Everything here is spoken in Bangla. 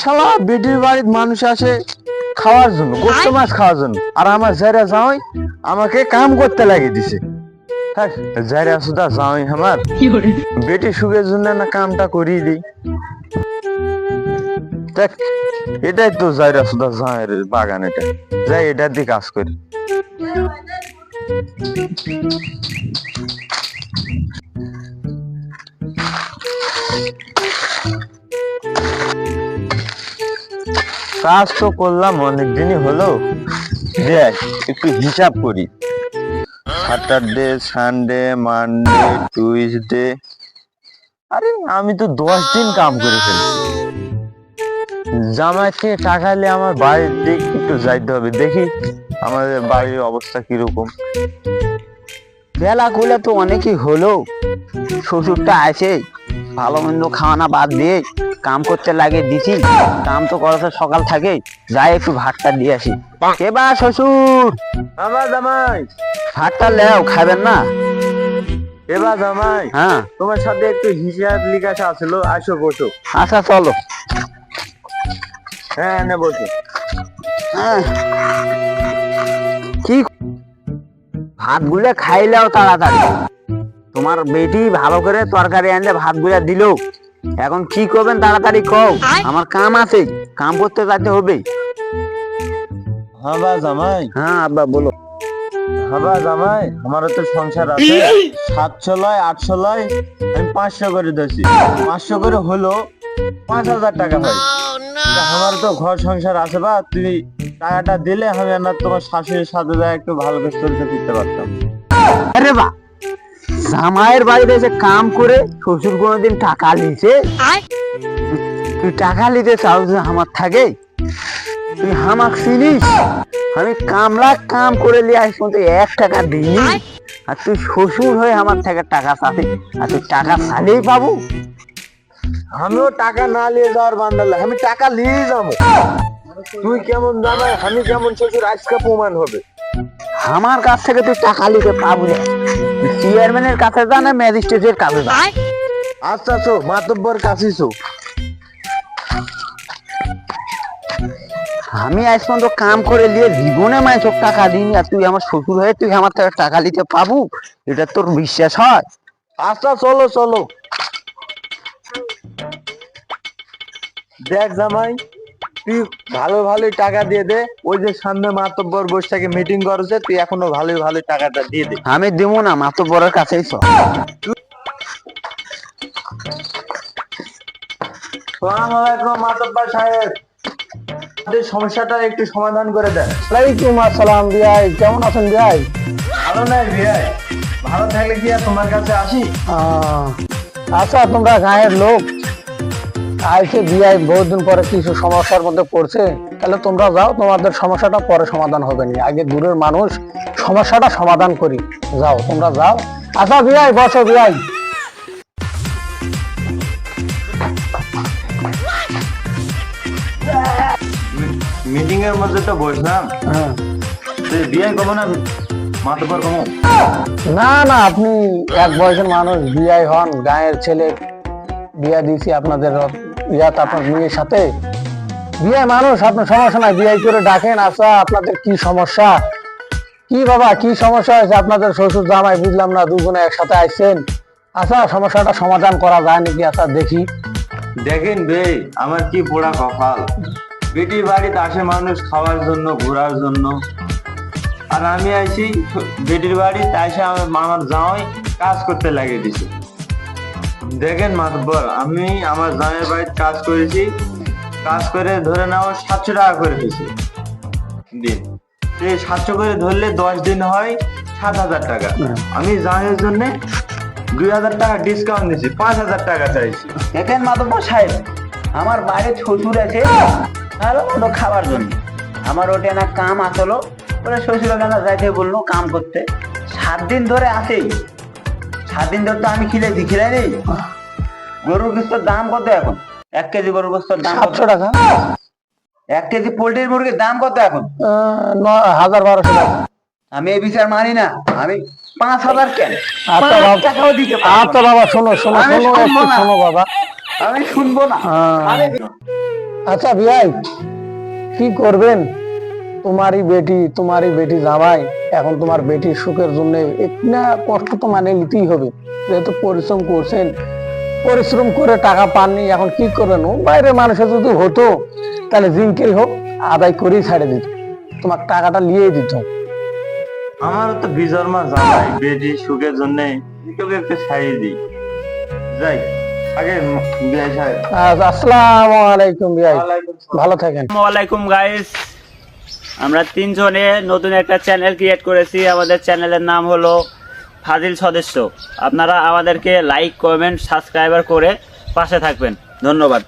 শালা বেটির বাড়ির মানুষ আসে খাওয়ার জন্য গোস্ত মাছ খাওয়ার জন্য। আর আমার যারা যাওয়াই আমাকে কাম করতে লাগিয়ে দিছে। হ্যাঁ যারা সুদা যাওয়াই আমার। বেটি সুখের জন্য না কামটা করিয়ে দিই। দেখ এটাই তো যাইরা সুদা যাওয়ের বাগান এটা। যাই এটা দিয়ে কাজ করি। কাজ তো করলাম অনেক দিনই হলো। দেখ, একটু হিসাব করি। স্যাটারডে সানডে মানডে টুইসডে আরে, আমি তো দশ দিন কাম করে ফেলছি। জামাইকে টাকা নিয়ে আমার বাড়ির দিক একটু যাইতে হবে। দেখি আমাদের বাড়ির অবস্থা কীরকম। বেলা গুলো তো অনেকই হলো। শ্বশুরটা আছে ভালো মন্দ খাওয়ানা বাদ দিয়ে কাম করতে লাগে দিছি। কাম তো করাতে সকাল থাকে যাই একটু ভাতটা দিয়ে আসি। কে বা শ্বশুর? আমার জামাই। ভাতটা লেও খাবেন না? এবার জামাই? হ্যাঁ। তোমার সাথে একটু হিসাব লিখাসা আসলো আসো বসো। আচ্ছা চলো। হ্যাঁ এনে বসো। হ্যাঁ। কি? ভাতগুলা খাইলেও তাড়াতাড়ি। তোমার বেটি ভালো করে তরকারি আনলে ভাতগুলা দিল। এখন কি করবেন তাড়াতাড়ি কও? আমার কাম আছে কাম করতে যেতে হবে। হ্যাঁ বা জামাই। হ্যাঁ আব্বা বলো। হ্যাঁ বা জামাই আমারও তো সংসার আছে। সাতশো লয় আটশো লয় আমি পাঁচশো করে দিয়েছি পাঁচশো করে হলো পাঁচ হাজার টাকা হয়। আমার তো ঘর সংসার আছে বা তুমি টাকাটা দিলে আমি আর তোমার শাশুড়ির সাথে যা একটু ভালো করে চলতে ফিরতে পারতাম। আরে বা জামাইয়ের বাড়িতে এসে কাম করে শ্বশুর কোনোদিন টাকা লিছে তুই টাকা নিতে চাও যে আমার থাকে? তুই হামাক চিনিস? আমি কামলা কাম করে নিয়ে আসি তো এক টাকা দিই আর তুই শ্বশুর হয়ে আমার থেকে টাকা চাবি। আর তুই টাকা চাইলেই পাবো। আমিও টাকা না নিয়ে যাওয়ার বান্দালে আমি টাকা নিয়ে যাব। তুই কেমন জামাই আমি কেমন শ্বশুর আজকে প্রমাণ হবে। আমার কাছ থেকে তুই টাকা নিতে পাবো না। চেয়ারম্যানের কাছে যা না ম্যাজিস্ট্রেটের কাছে যা। আচ্ছা চো মাতব্বর কাছে চো আমি আজ পর্যন্ত কাম করে নিয়ে জীবনে মায় চোখ টাকা দিইনি আর তুই আমার শ্বশুর হয়ে তুই আমার থেকে টাকা নিতে পাবো? এটা তোর বিশ্বাস হয়? আচ্ছা চলো চলো। দেখ জামাই তুই ভালো ভালো টাকা দিয়ে দে। ওই যে সামনে মাতব্বর বসে থেকে মিটিং করেছে তুই এখনও ভালোই ভালোই টাকাটা দিয়ে দে। আমি দেবো না মাত্র বড়ের কাছেই চল সালাম আলাইকুম মাতব্বর সাহেব। আপনাদের সমস্যাটা একটু সমাধান করে দেন। ওয়ালাইকুম আসসালাম বিয়াই কেমন আছেন বিয়াই ভালো নাই ভাই ভালো থাকলে কি আর তোমার কাছে আসি? আচ্ছা তোমরা গায়ের লোক। আইসে বিয়াই বহুদিন পরে কিছু সমস্যার মধ্যে পড়ছে তাহলে তোমরা যাও তোমাদের সমস্যাটা পরে সমাধান হবে না। আগে দূরের মানুষ সমস্যাটা সমাধান করি। যাও তোমরা যাও। আচ্ছা বিয়াই বসো বিয়াই। মিটিং এর মধ্যে তো বসলাম। হ্যাঁ। বিয়ে কমো না মাতব্বর কমো না না আপনি এক বয়সের মানুষ বিয়াই হন গায়ের ছেলে বিয়া দিয়েছি আপনাদের ইয়াত আপনার মেয়ের সাথে? বিয়ে মানুষ আপনার সমস্যা নাই বিয়ে করে ডাকেন আচ্ছা আপনাদের কি সমস্যা? কি বাবা, কি সমস্যা হয়েছে? আপনাদের শ্বশুর জামাই বুঝলাম না, দুজনে একসাথে আসছেন আচ্ছা সমস্যাটা সমাধান করা যায় নাকি? আচ্ছা দেখি। দেখেন বে আমার কি পোড়া কপাল। বেটি বাড়িতে আসে মানুষ খাওয়ার জন্য, ঘোরার জন্য। আর আমি আইছি, বেটির বাড়িতে এসে আমার মামার জামাই কাজ করতে লাগিয়ে দিছে। দেখেন মাতব্বর আমি আমার জামাইয়ের বাড়িতে কাজ করেছি। কাজ করে ধরে নাও সাতশো টাকা করে হয়েছে। দিন এই সাতশো করে ধরলে দশ দিন হয় সাত হাজার টাকা। আমি জামাইয়ের জন্য দুই হাজার টাকা ডিসকাউন্ট দিয়েছি পাঁচ হাজার টাকা চাইছি। দেখেন মাধব সাহেব আমার বাইরে শ্বশুর আছে ভালো মতো খাবার জন্য। আমার ওটা না কাম আসলো ওরা শ্বশুর কেন যাইতে বলল কাম করতে। সাত দিন ধরে আসে সাত দিন ধরে তো আমি খিলেছি খিলাই নেই। গরুর গোস্তর দাম কত এখন? এক কেজি গরুর গোস্তর দাম সাতশো টাকা। এক কেজি পোল্ট্রির মুরগির দাম কত এখন? হাজার বারোশো টাকা। আমি এই বিচার মানি না। আমি পাঁচ হাজার কেন? আচ্ছা বাবা। আচ্ছা বাবা শোনো শোনো শোনো। শোনো বাবা। আমি শুনব না। আচ্ছা বিয়াই কি করবেন? তোমারই বেটি তোমারই বেটি জামাই এখন তোমার বেটির সুখের জন্য না কষ্ট তো মানে নিতেই হবে। যেহেতু পরিশ্রম করছেন পরিশ্রম করে টাকা পাননি এখন কি করবেন? বাইরে মানুষের যদি হতো তাহলে জিঙ্কেই হোক আদায় করেই ছাড়ে দিত। তোমার টাকাটা নিয়ে দিত। আমারও তো বিজর্মা জামাই বেটি সুখের জন্য তোকে একটু ছাড়িয়ে দিই। যাই আগে বিয়ে সাহেব। আসসালামু আলাইকুম বিয়াই ভালো থাকেন। আসসালামাইকুম গাইস আমরা তিনজনে নতুন একটা চ্যানেল ক্রিয়েট করেছি। আমাদের চ্যানেলের নাম হলো ফাজিল সদস্য। আপনারা আমাদেরকে লাইক কমেন্ট সাবস্ক্রাইবার করে পাশে থাকবেন। ধন্যবাদ।